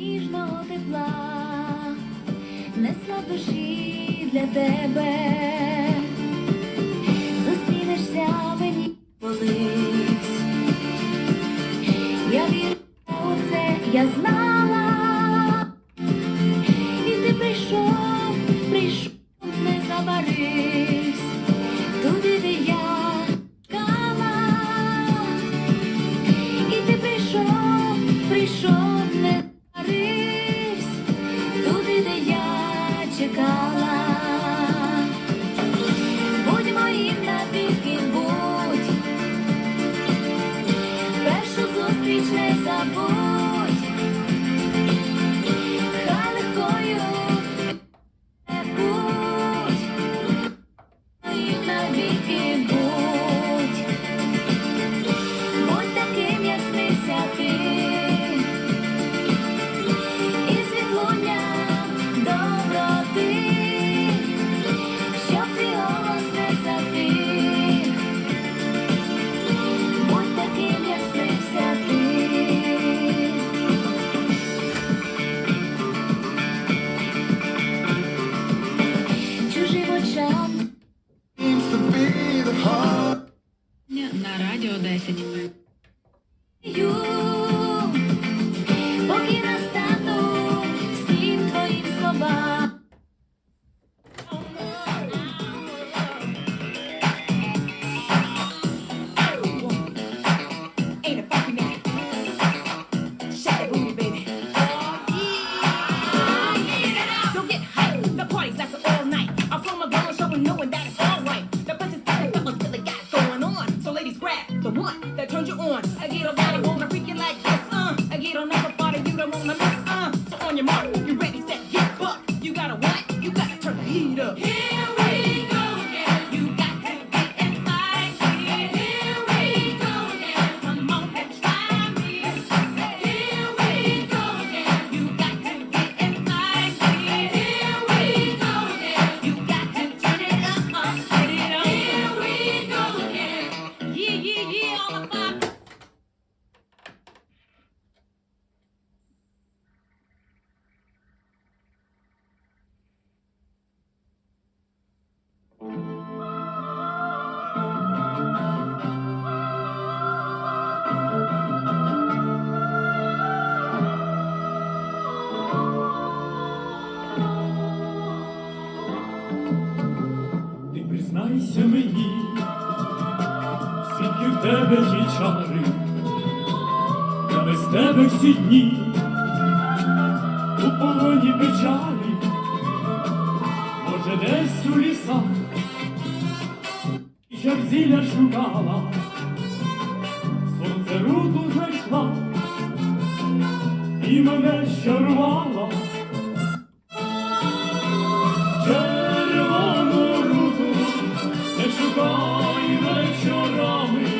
ніжного тепла, несла душі для тебе, зустрінешся мені коли. begin. Радіо 10. on your mark. чари, я без тебе всі дні, у полоні печалі, може, десь у лісах, як зілля шукала, сонце руку знайшла і мене щарувала. Червону руку не шукай вечорами.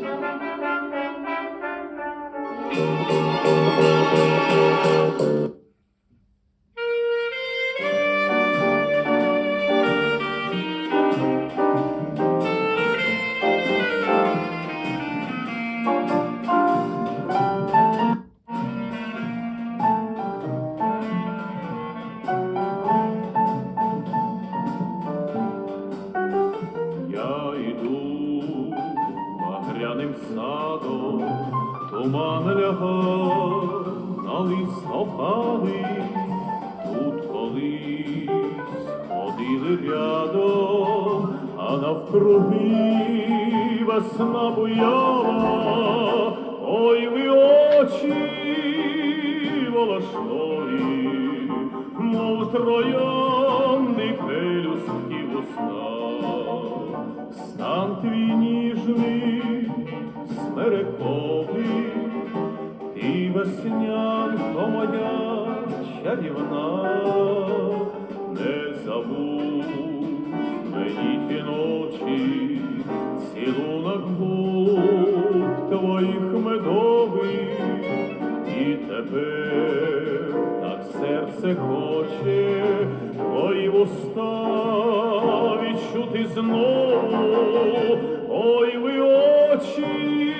Я иду багряним садом туман лягав на листопади, тут колись ходили рядом, а навкруги весна буяла, ой ви очі волошної, мов троянди пелюстки восна, стан твій ніжний смерекові, ти веснянко моя чарівна, не забудь мені ті ночі, цілунок губ твоїх медових, і тепер так серце хоче, твої вуста відчути знову. Ой, ви очі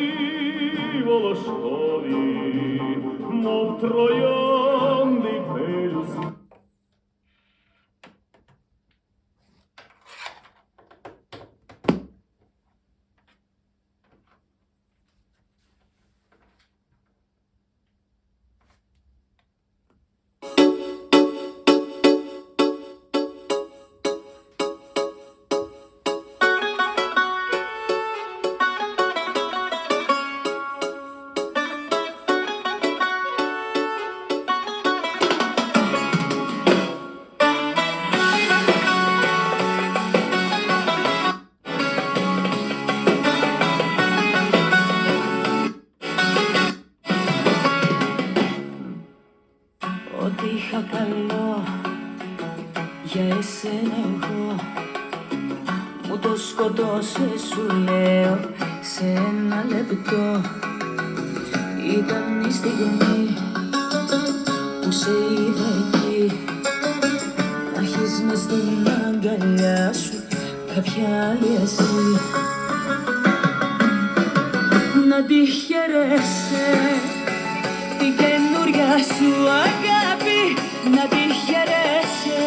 волошкові, мов троянди είχα καλό για εσένα εγώ. Μου το σκοτώσε σου λέω σε ένα λεπτό. Ήταν η στιγμή που σε είδα εκεί. Να έχεις μες στην αγκαλιά σου κάποια άλλη εσύ Να τη χαιρέσαι την καινούρια σου αγάπη να τη χαιρέσαι.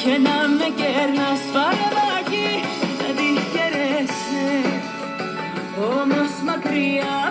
Και να με κέρνας φαρμάκι να τη χαιρέσαι. Όμως μακριά από